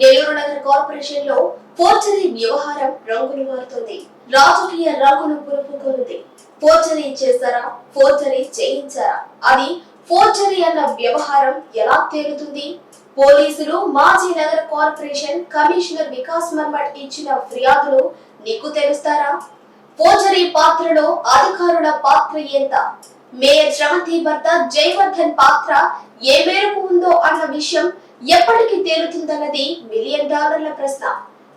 నెల్లూరు నగర కార్పొరేషన్లో ఫోర్జరీ వ్యవహారం రంగులు మారుతుంది. రాజకీయ రంగులు పులుపుకొనుంది ఫోర్జరీ చేశారా? ఫోర్జరీ చేయించారా? అది ఫోర్జరీ అన్న వ్యవహారం ఎలా తేలుతుంది? పోలీసులు మాజీ నగర కార్పొరేషన్ కమిషనర్ వికాస్ మర్మట్ ఇచ్చిన ఫిర్యాదులు నీకు తెలుస్తారా? ఫోర్జరీ పాత్రలో అధికారుల పాత్ర ఎంత? మేయర్ శ్రవంతి భర్త జయవర్ధన్ పాత్ర ఏ మేరకు ఉందో అన్న విషయం ఎప్పటికి తేలుతుందన్నది మిలియన్ డాలర్ల ప్రశ్న.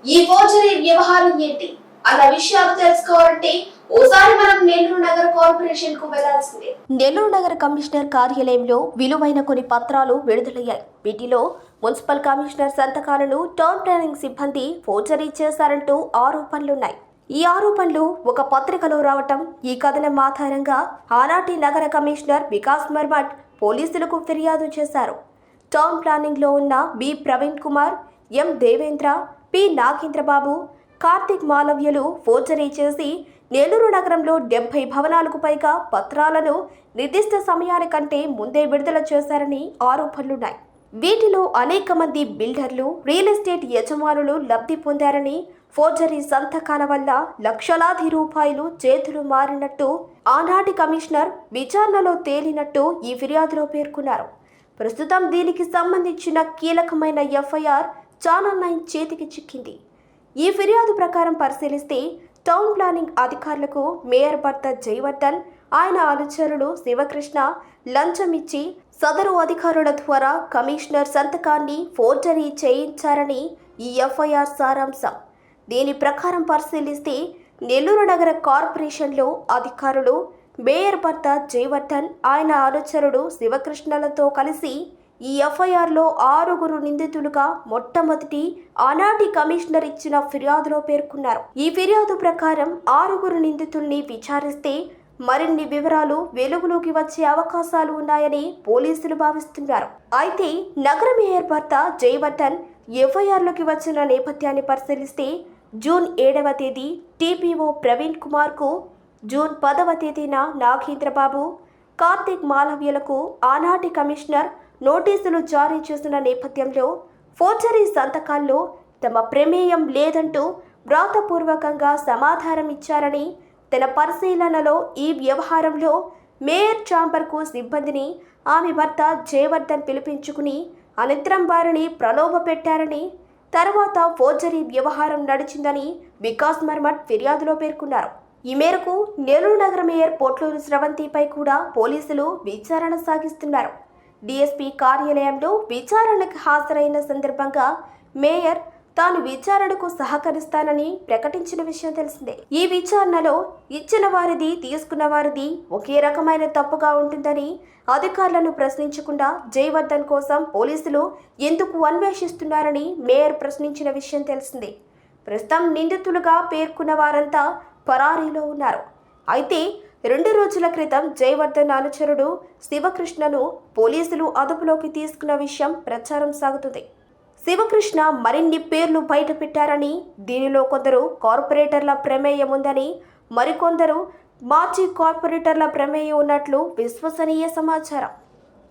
ఈ ఫోర్జరీ వ్యవహారం ఏంటి? అన్న విషయాలు తెలుసుకోవాలంటే ఓసారి మనం నెల్లూరు నగర కార్పొరేషన్కు వెళ్ళాల్సిందే. నెల్లూరు నగర కమిషనర్ కార్యాలయంలో విలువైన కొన్ని పత్రాలు విడుదలయ్యాయి. వీటిలో మున్సిపల్ కమిషనర్ సంతకాలను టౌన్ ప్లానింగ్ సిబ్బంది ఫోర్జరీ చేశారంటూ ఆరోపణలున్నాయి. ఈ ఆరోపణలు ఒక పత్రికలో రావటం ఈ కథనం ఆధారంగా ఆనాటి నగర కమిషనర్ వికాస్ మర్మట్ పోలీసులకు ఫిర్యాదు చేశారు. టౌన్ ప్లానింగ్లో ఉన్న B. Praveen Kumar M. Devendra P. Nagendrababu Karthik మాలవ్యలు forgery చేసి నెల్లూరు నగరంలో డెబ్బై భవనాలకు పైగా పత్రాలను నిర్దిష్ట సమయానికంటే ముందే విడుదల చేశారని ఆరోపణలున్నాయి. వీటిలో అనేక మంది బిల్డర్లు రియల్ ఎస్టేట్ యజమానులు లబ్ధి పొందారని ఫోర్జరీ సంతకాల వల్ల లక్షలాది రూపాయలు చేతులు మారినట్టు ఆనాటి కమిషనర్ విచారణలో తేలినట్టు ఈ ఫిర్యాదులో పేర్కొన్నారు. ప్రస్తుతం దీనికి సంబంధించిన కీలకమైన ఎఫ్ఐఆర్ ఛానల్ నైన్ చేతికి చిక్కింది. ఈ ఫిర్యాదు ప్రకారం పరిశీలిస్తే టౌన్ ప్లానింగ్ అధికారులకు మేయర్ భర్త జయవర్ధన్ ఆయన అనుచరులు శివకృష్ణ లంచం ఇచ్చి సదరు అధికారుల ద్వారా కమిషనర్ సంతకాన్ని ఫోర్జరీ చేయించారని ఈ ఎఫ్ఐఆర్ సారాంశం. దీని ప్రకారం పరిశీలిస్తే నెల్లూరు నగర కార్పొరేషన్లో అధికారులు మేయర్ భర్త జయవర్ధన్ ఆయన అనుచరుడు శివకృష్ణలతో కలిసి ఈ ఎఫ్ఐఆర్లో ఆరుగురు నిందితులుగా మొట్టమొదటి ఆనాటి కమిషనర్ ఇచ్చిన ఫిర్యాదులో పేర్కొన్నారు. ఈ ఫిర్యాదు ప్రకారం ఆరుగురు నిందితుల్ని విచారిస్తే మరిన్ని వివరాలు వెలుగులోకి వచ్చే అవకాశాలు ఉన్నాయని పోలీసులు భావిస్తున్నారు. అయితే నగర మేయర్ భర్త జయవర్ధన్ ఎఫ్ఐఆర్లోకి వచ్చిన నేపథ్యాన్ని పరిశీలిస్తే జూన్ ఏడవ తేదీ టీపీఓ ప్రవీణ్ కుమార్కు జూన్ పదవ తేదీన నాగేంద్రబాబు కార్తీక్ మాలవ్యలకు ఆనాటి కమిషనర్ నోటీసులు జారీ చేసిన నేపథ్యంలో ఫోర్జరీ సంతకాల్లో తమ ప్రమేయం లేదంటూ వ్రాతపూర్వకంగా సమాధానం ఇచ్చారని తన పరిశీలనలో ఈ వ్యవహారంలో మేయర్ ఛాంబర్కు సిబ్బందిని ఆమె భర్త జయవర్ధన్ పిలిపించుకుని అనంతరం వారిని ప్రలోభ పెట్టారని తర్వాత ఫోర్జరీ వ్యవహారం నడిచిందని వికాస్ మర్మట్ ఫిర్యాదులో పేర్కొన్నారు. ఈ మేరకు నెల్లూరు నగర మేయర్ పోట్లూరు స్రవంతిపై కూడా పోలీసులు విచారణ సాగిస్తున్నారు. డిఎస్పీ కార్యాలయంలో విచారణకు హాజరైన సందర్భంగా మేయర్ తాను విచారణకు సహకరిస్తానని ప్రకటించిన విషయం తెలిసిందే. ఈ విచారణలో ఇచ్చిన వారిది తీసుకున్న వారిది ఒకే రకమైన తప్పుగా ఉంటుందని అధికారులను ప్రశ్నించకుండా జయవర్ధన్ కోసం పోలీసులు ఎందుకు అన్వేషిస్తున్నారని మేయర్ ప్రశ్నించిన విషయం తెలిసిందే. ప్రస్తుతం నిందితులుగా పేర్కొన్న వారంతా పరారీలో ఉన్నారు. అయితే రెండు రోజుల క్రితం జయవర్ధన్ అనుచరుడు శివకృష్ణను పోలీసులు అదుపులోకి తీసుకున్న విషయం ప్రచారం సాగుతుంది. శివకృష్ణ మరిన్ని పేర్లు బయటపెట్టారని దీనిలో కొందరు కార్పొరేటర్ల ప్రమేయం ఉందని మరికొందరు మాజీ కార్పొరేటర్ల ప్రమేయం ఉన్నట్లు విశ్వసనీయ సమాచారం.